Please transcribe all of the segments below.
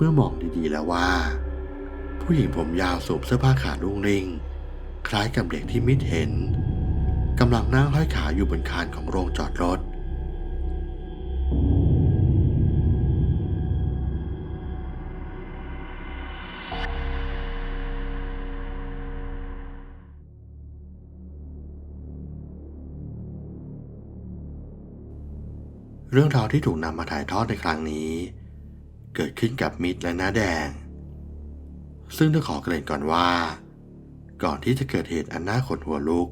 เมื่อมองดีๆแล้วว่า ผู้หญิงผมยาวสวมเสื้อผ้าขาลุ่งริงคล้ายกับเด็กที่มิดเห็นกำลังนั่งห้อยขาอยู่บนคานของโรงจอดรถ เรื่องราวที่ถูกนำมาถ่ายทอดในครั้งนี้ เกิดขึ้นกับมิตรและน้าแดง ซึ่งต้องขอเกริ่นก่อนว่า ก่อนที่จะเกิดเหตุอันน่าขนหัวลุก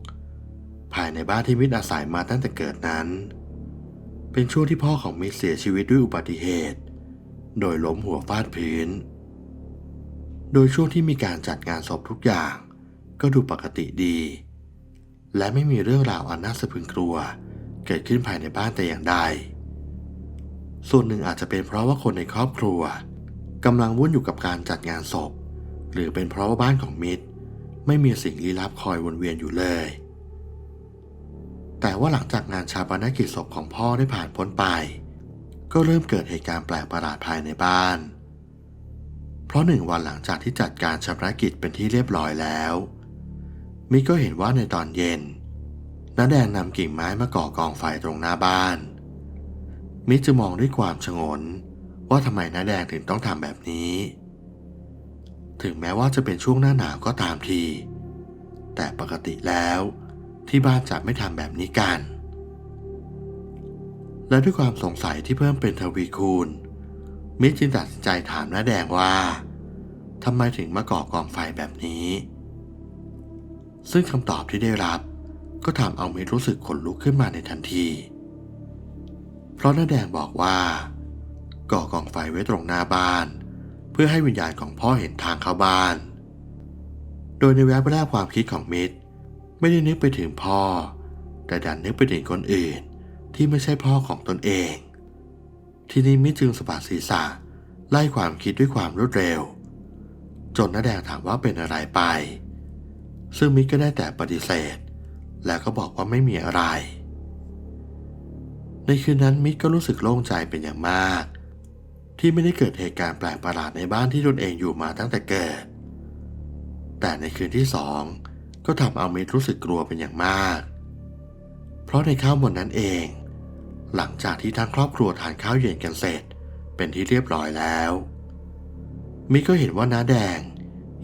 ภายในบ้านที่มิตรอาศัยมาตั้งแต่เกิดนั้น เป็นช่วงที่พ่อของมิตรเสียชีวิตด้วยอุบัติเหตุ โดยล้มหัวฟาดพื้น โดยช่วงที่มีการจัดงานศพทุกอย่าง ก็ดูปกติดี และไม่มีเรื่องราวอันน่าสะพรึงกลัว เกิดขึ้นภายในบ้านแต่อย่างใด ส่วนหนึ่งอาจจะเป็นเพราะว่าคนในครอบครัวกำลังวุ่นอยู่กับการจัดงานศพ หรือเป็นเพราะว่าบ้านของมิตร ไม่มีสิ่งลี้ลับคอยวนเวียนอยู่เลย แต่ว่าหลังจากงานชาปนกิจศพของพ่อได้ผ่านพ้นไป ก็เริ่มเกิดเหตุการณ์แปลกประหลาดภายในบ้าน เพราะหนึ่งวันหลังจากที่จัดการชาปนกิจเป็นที่เรียบร้อยแล้ว มิตรก็เห็นว่าในตอนเย็นน้าแดงนำกิ่งไม้มาก่อกองไฟตรงหน้าบ้าน มิจะมองด้วยความชงน ว่าทำไมน้าแดงถึงต้องทำแบบนี้ ถึงแม้ว่าจะเป็นช่วงหน้าหนาวก็ตามที แต่ปกติแล้วที่บ้านจะไม่ทำแบบนี้กัน และด้วยความสงสัยที่เพิ่มเป็นทวีคูณ มิจึงตัดสินใจถามน้าแดงว่าทำไมถึงมาก่อกองไฟแบบนี้ ซึ่งคำตอบที่ได้รับก็ทำเอามิรู้สึกขนลุกขึ้นมาในทันที เพราะน้าแดงบอกว่า ก่อกองไฟไว้ตรงหน้าบ้าน เพื่อให้วิญญาณของพ่อเห็นทางเข้าบ้าน โดยในแวบแรกความคิดของมิตร ไม่ได้นึกไปถึงพ่อ แต่ดันนึกไปถึงคนอื่นที่ไม่ใช่พ่อของตนเอง ทีนี้มิตรจึงสะบัดศีรษะไล่ความคิดด้วยความรวดเร็ว จนน้าแดงถามว่าเป็นอะไรไป ซึ่งมิตรก็ได้แต่ปฏิเสธ แล้วก็บอกว่าไม่มีอะไร ในคืนนั้นมิตรก็รู้สึกโล่งใจเป็นอย่างมาก ที่ไม่ได้เกิดเหตุการณ์แปลกประหลาดในบ้านที่ตนเองอยู่มาตั้งแต่เกิด แต่ในคืนที่สองก็ทำเอามิตรรู้สึกกลัวเป็นอย่างมาก เพราะในข้าววันนั้นเอง หลังจากที่ทั้งครอบครัวทานข้าวเย็นกันเสร็จ เป็นที่เรียบร้อยแล้ว มิตรก็เห็นว่าน้าแดง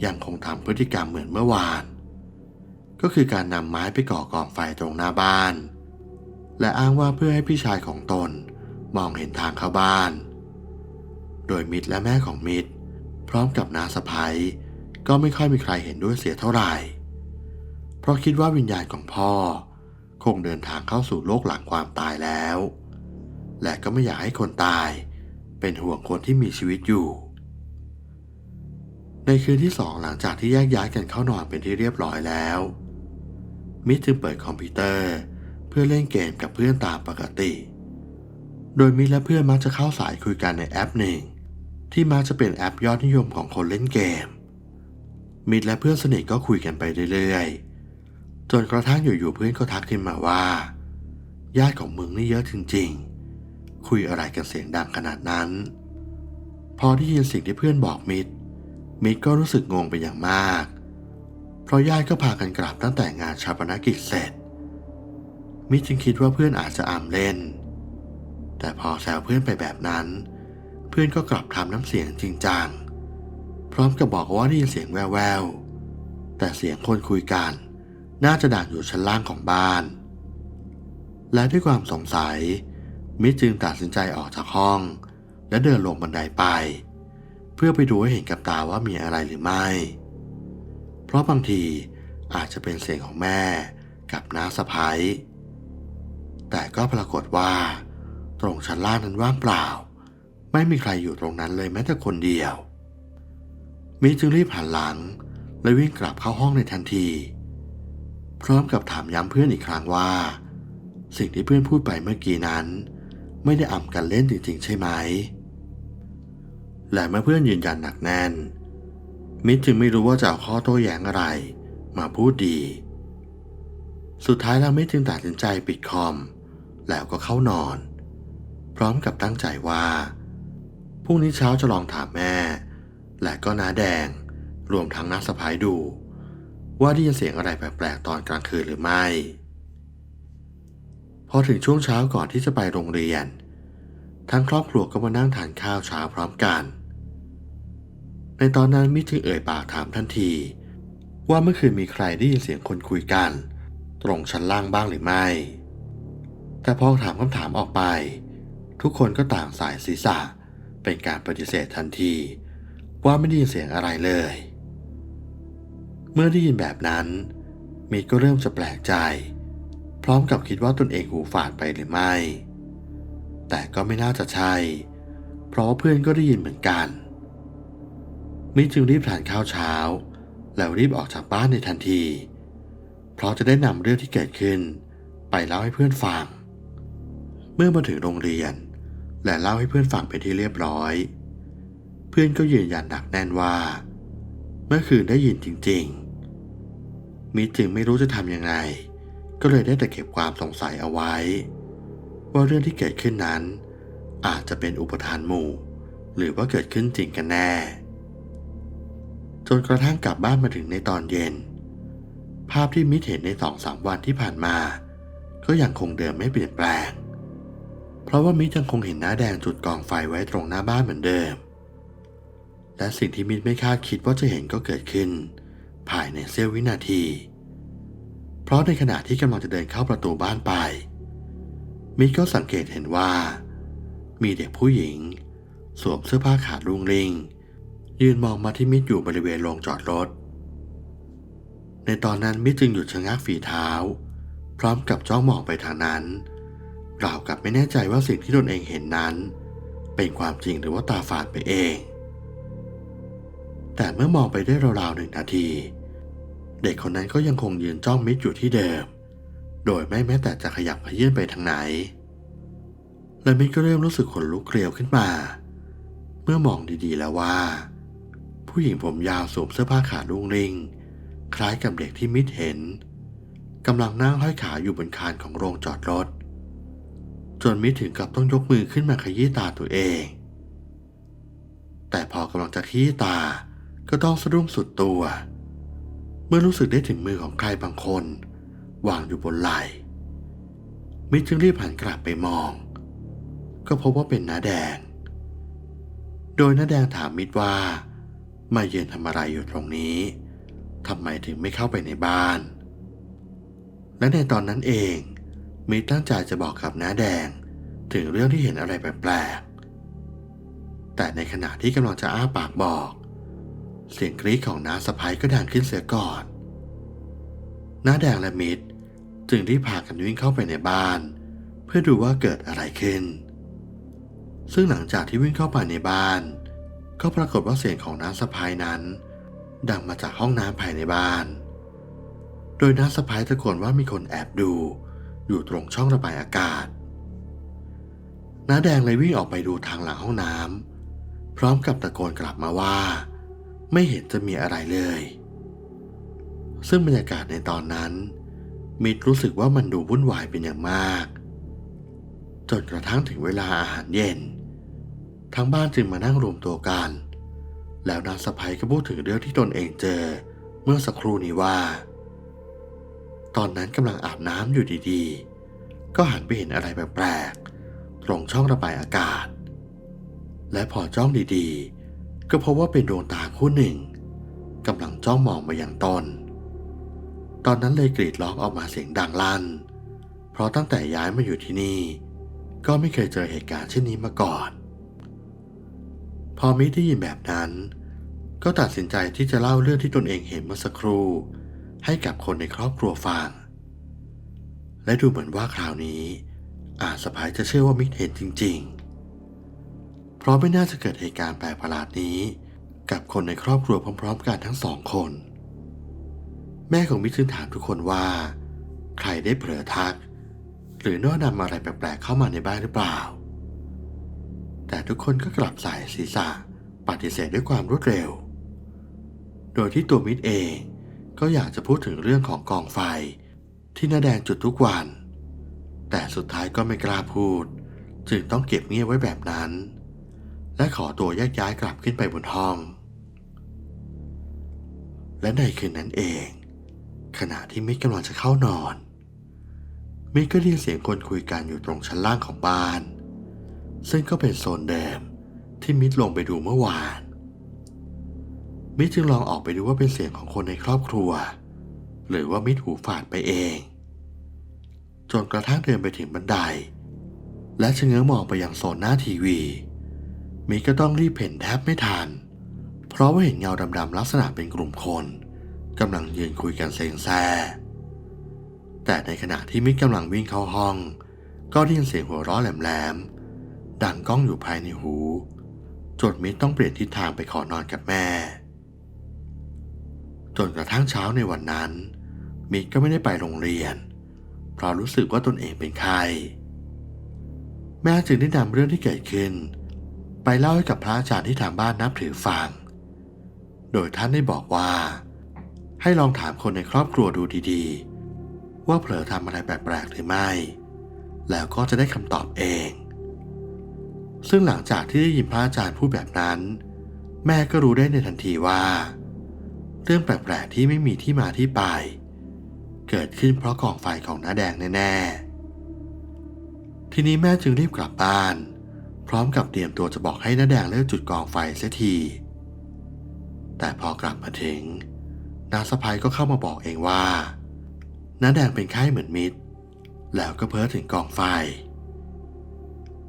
ยังคงทำพฤติกรรมเหมือนเมื่อวาน ก็คือการนำไม้ไปก่อกองไฟตรงหน้าบ้าน และอ้างว่าเพื่อให้พี่ชายของตนมองเห็นทางเข้าบ้าน โดยมิตรและแม่ของมิตร พร้อมกับนาสะพ้ยก็ไม่ค่อยมีใครเห็นด้วยเสียเท่าไหร่ เพราะคิดว่าวิญญาณของพ่อ คงเดินทางเข้าสู่โลกหลังความตายแล้ว และก็ไม่อยากให้คนตาย เป็นห่วงคนที่มีชีวิตอยู่ ในคืนที่สองหลังจากที่แยกย้ายกันเข้านอนเป็นที่เรียบร้อยแล้ว มิตรจึงเปิดคอมพิวเตอร์ เพื่อเล่นเกมกับเพื่อนตามปกติ โดยมิตรและเพื่อนมักจะเข้าสายคุยกันในแอปหนึ่ง ที่มักจะเป็นแอปยอดนิยมของคนเล่นเกม มิตรและเพื่อนสนิทก็คุยกันไปเรื่อยๆ จนกระทั่งอยู่ๆเพื่อนก็ทักขึ้นมาว่า ญาติของมึงนี่เยอะจริงๆ คุยอะไรกันเสียงดังขนาดนั้น พอได้ยินสิ่งที่เพื่อนบอกมิตร มิตรก็รู้สึกงงเป็นอย่างมาก เพราะญาติก็พากันกลับตั้งแต่งานชาปนกิจเสร็จ มิจึงคิดว่าเพื่อนอาจจะอำเล่น แต่พอแซวเพื่อนไปแบบนั้น เพื่อนก็กลับทำน้ำเสียงจริงจัง พร้อมกับบอกว่าได้ยินเสียงแว่วๆ แต่เสียงคนคุยกัน น่าจะดังอยู่ชั้นล่างของบ้าน และด้วยความสงสัย มิจึงตัดสินใจออกจากห้อง และเดินลงบันไดไป เพื่อไปดูให้เห็นกับตาว่ามีอะไรหรือไม่ เพราะบางทีอาจจะเป็นเสียงของแม่กับน้าสะพ้าย แต่ก็ปรากฏว่า ตรงชั้นล่างนั้นว่างเปล่า ไม่มีใครอยู่ตรงนั้นเลยแม้แต่คนเดียวมิจึงรีบหันหลัง และวิ่งกลับเข้าห้องในทันที พร้อมกับถามย้ำเพื่อนอีกครั้งว่า สิ่งที่เพื่อนพูดไปเมื่อกี้นั้น ไม่ได้อ่ำกันเล่นจริงๆ ใช่ไหม และเมื่อเพื่อนยืนยันหนักแน่น มิตรจึงไม่รู้ว่าจะเอาข้อโต้แย้งอะไร มาพูดดีสุดท้ายแล้วมิจึงตัดสินใจปิดคอม แล้วก็เข้านอน พร้อมกับตั้งใจว่าพรุ่งนี้เช้าจะลองถามแม่ และก็น้าแดง รวมทั้งน้าสะพ้ายดู ว่าได้ยินเสียงอะไรแปลกๆตอนกลางคืนหรือไม่ พอถึงช่วงเช้าก่อนที่จะไปโรงเรียน ทั้งครอบครัวก็มานั่งทานข้าวเช้าพร้อมกัน ในตอนนั้นมิจึงเอ่ยปากถามทันที ว่าเมื่อคืนมีใครได้ยินเสียงคนคุยกัน ตรงชั้นล่างบ้างหรือไม่ แต่พอถามคำถามออกไป ทุกคนก็ต่างสายศีรษะ เป็นการปฏิเสธทันที ว่าไม่ได้ยินเสียงอะไรเลย เมื่อได้ยินแบบนั้นมิตรก็เริ่มจะแปลกใจ พร้อมกับคิดว่าตนเองหูฝาดไปหรือไม่ แต่ก็ไม่น่าจะใช่ เพราะเพื่อนก็ได้ยินเหมือนกันมิตรจึงรีบทานข้าวเช้า แล้วรีบออกจากบ้านในทันที เพราะจะได้นำเรื่องที่เกิดขึ้น ไปเล่าให้เพื่อนฟัง เมื่อมาถึงโรงเรียน และเล่าให้เพื่อนฟังเป็นที่เรียบร้อย เพื่อนก็ยืนยันหนักแน่นว่า เมื่อคืนได้ยินจริง ๆ มิจึงไม่รู้จะทำยังไง ก็เลยได้แต่เก็บความสงสัยเอาไว้ ว่าเรื่องที่เกิดขึ้นนั้น อาจจะเป็นอุปทานหมู่ หรือว่าเกิดขึ้นจริงกันแน่ จนกระทั่งกลับบ้านมาถึงในตอนเย็น ภาพที่มิเห็นในสองสามวันที่ผ่านมา ก็ยังคงเดิมไม่เปลี่ยนแปลง เพราะว่ามิตรยังคงเห็นหน้าแดงจุดกองไฟไว้ตรงหน้าบ้านเหมือนเดิม และสิ่งที่มิตรไม่คาดคิดว่าจะเห็นก็เกิดขึ้น ภายในเสี้ยววินาที เพราะในขณะที่กำลังจะเดินเข้าประตูบ้านไป มิตรก็สังเกตเห็นว่า มีเด็กผู้หญิง สวมเสื้อผ้าขาดรุงริง ยืนมองมาที่มิตรอยู่บริเวณโรงจอดรถ ในตอนนั้นมิตรจึงหยุดชะงักฝีเท้า พร้อมกับจ้องมองไปทางนั้น ราวกับไม่แน่ใจว่าสิ่งที่ตนเองเห็นนั้น เป็นความจริงหรือว่าตาฝาดไปเอง แต่เมื่อมองไปได้ราวๆหนึ่งนาที เด็กคนนั้นก็ยังคงยืนจ้องมิตรอยู่ที่เดิม โดยไม่แม้แต่จะขยับขยื่นไปทางไหน และมิตรก็เริ่มรู้สึกขนลุกเกลียวขึ้นมา เมื่อมองดีๆแล้วว่า ผู้หญิงผมยาวสวมเสื้อผ้าขาดรุงริง คล้ายกับเด็กที่มิตรเห็นกำลังนั่งห้อยขาอยู่บนคานของโรงจอดรถ จนมิถึงกับต้องยกมือขึ้นมาขยี้ตาตัวเอง แต่พอกำลังจะขยี้ตาก็ต้องสะดุ้งสุดตัว เมื่อรู้สึกได้ถึงมือของใครบางคน วางอยู่บนไหล่มิจึงรีบหันกลับไปมอง ก็พบว่าเป็นน้าแดง โดยน้าแดงถามมิตรว่า มาเยือนทำอะไรอยู่ตรงนี้ทำไมถึงไม่เข้าไปในบ้าน และในตอนนั้นเอง มิตรตั้งใจจะบอกกับน้าแดง ถึงเรื่องที่เห็นอะไรแปลกๆ แต่ในขณะที่กำลังจะอ้าปากบอก เสียงกรี๊ดของน้าสะพ้ยก็ดังขึ้นเสียก่อนน้าแดงและมิตรจึงรีบพากันวิ่งเข้าไปในบ้าน เพื่อดูว่าเกิดอะไรขึ้น ซึ่งหลังจากที่วิ่งเข้าไปในบ้าน ก็ปรากฏว่าเสียงของน้าสะพ้ยนั้น ดังมาจากห้องน้ำภายในบ้าน โดยน้าสะพ้ยตะโกนว่ามีคนแอบดู อยู่ตรงช่องระบายอากาศ น้าแดงเลยวิ่งออกไปดูทางหลังห้องน้ำพร้อมกับตะโกนกลับมาว่า ไม่เห็นจะมีอะไรเลย ซึ่งบรรยากาศในตอนนั้น มิตรรู้สึกว่ามันดูวุ่นวายเป็นอย่างมาก จนกระทั่งถึงเวลาอาหารเย็น ทั้งบ้านจึงมานั่งรวมตัวกัน แล้วนางสะพ้ยก็พูดถึงเรื่องที่ตนเองเจอ เมื่อสักครู่นี้ว่า ตอนนั้นกำลังอาบน้ำอยู่ดีๆ ก็หันไปเห็นอะไรแปลกๆ ตรงช่องระบายอากาศ และพอจ้องดีๆ ก็พบว่าเป็นดวงตาคู่หนึ่งกำลังจ้องมองมาอย่างตน ตอนนั้นเลยกรีดร้องออกมาเสียงดังลั่น เพราะตั้งแต่ย้ายมาอยู่ที่นี่ ก็ไม่เคยเจอเหตุการณ์เช่นนี้มาก่อน พอมิได้ยินแบบนั้น ก็ตัดสินใจที่จะเล่าเรื่องที่ตนเองเห็นเมื่อสักครู่ ให้กับคนในครอบครัวฟัง และดูเหมือนว่าคราวนี้ อาสะพายจะเชื่อว่ามิกเห็นจริง ๆ เพราะไม่น่าจะเกิดเหตุการณ์แปลกประหลาดนี้ กับคนในครอบครัวพร้อม ๆ กันทั้งสองคน แม่ของมิกจึงถามทุกคนว่า ใครได้เผลอทัก หรือน้อนำอะไรแปลกๆเข้ามาในบ้านหรือเปล่า แต่ทุกคนก็กลับสายศีรษะปฏิเสธด้วยความรวดเร็ว โดยที่ตัวมิตรเอง ก็อยากจะพูดถึงเรื่องของกองไฟ ที่น้าแดงจุดทุกวัน แต่สุดท้ายก็ไม่กล้าพูด จึงต้องเก็บเงียบไว้แบบนั้น และขอตัวแยกย้ายกลับขึ้นไปบนห้อง และในคืนนั้นเอง ขณะที่มิกกำลังจะเข้านอน มิกก็ได้ยินเสียงคนคุยกันอยู่ตรงชั้นล่างของบ้าน ซึ่งก็เป็นโซนเดิมที่มิดลงไปดูเมื่อวาน มิจึงลองออกไปดูว่าเป็นเสียงของคนในครอบครัว หรือว่ามิหูฝาดไปเอง จนกระทั่งเดินไปถึงบันได และชะเง้อมองไปยังโซนหน้าทีวี มิก็ต้องรีบเพ่นแทบไม่ทัน เพราะว่าเห็นเงาดำๆลักษณะเป็นกลุ่มคนกำลังยืนคุยกันเซงแซ่แต่ในขณะที่มิกำลังวิ่งเข้าห้อง ก็ได้ยินเสียงหัวเราะแหลมๆดังก้องอยู่ภายในหู จนมิต้องเปลี่ยนทิศทางไปขอนอนกับแม่ จนกระทั่งเช้าในวันนั้น มิดก็ไม่ได้ไปโรงเรียน เพราะรู้สึกว่าตนเองเป็นไข้แม่จึงได้นำเรื่องที่เกิดขึ้น ไปเล่าให้กับพระอาจารย์ที่ทางบ้านนับถือฟัง โดยท่านได้บอกว่า ให้ลองถามคนในครอบครัวดูดีๆ ว่าเผลอทำอะไรแปลกๆหรือไม่ แล้วก็จะได้คำตอบเอง ซึ่งหลังจากที่ได้ยินพระอาจารย์พูดแบบนั้น แม่ก็รู้ได้ในทันทีว่า เรื่องแปลกๆที่ไม่มีที่มาที่ไป เกิดขึ้นเพราะกองไฟของน้าแดงแน่ๆ ทีนี้แม่จึงรีบกลับบ้าน พร้อมกับเตรียมตัวจะบอกให้น้าแดงเลิกจุดกองไฟเสียที แต่พอกลับมาถึงน้าสะพ้ยก็เข้ามาบอกเองว่าน้าแดงเป็นไข้เหมือนมิดแล้วก็เพ้อถึงกองไฟ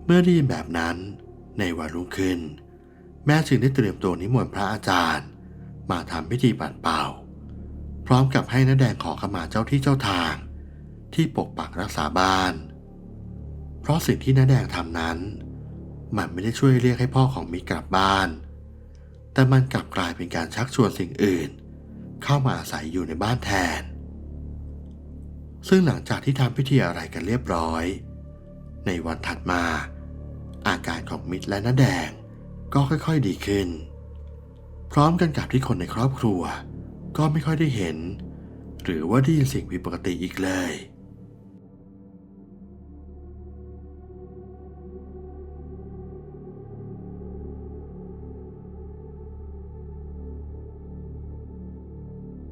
เมื่อได้ยินแบบนั้นในวันรุ่งขึ้น แม่จึงได้เตรียมตัวนิมนต์พระอาจารย์ มาทำพิธีปัดเป่า พร้อมกับให้น้าแดงขอขมาเจ้าที่เจ้าทาง ที่ปกปักรักษาบ้าน เพราะสิ่งที่น้าแดงทำนั้น มันไม่ได้ช่วยเรียกให้พ่อของมิตรกลับบ้าน แต่มันกลับกลายเป็นการชักชวนสิ่งอื่น เข้ามาอาศัยอยู่ในบ้านแทน ซึ่งหลังจากที่ทำพิธีอะไรกันเรียบร้อย ในวันถัดมา อาการของมิตรและน้าแดงก็ค่อยๆดีขึ้น พร้อมกันกับที่คนในครอบครัว ก็ไม่ค่อยได้เห็น หรือว่าได้ยินสิ่งผิดปกติอีกเลย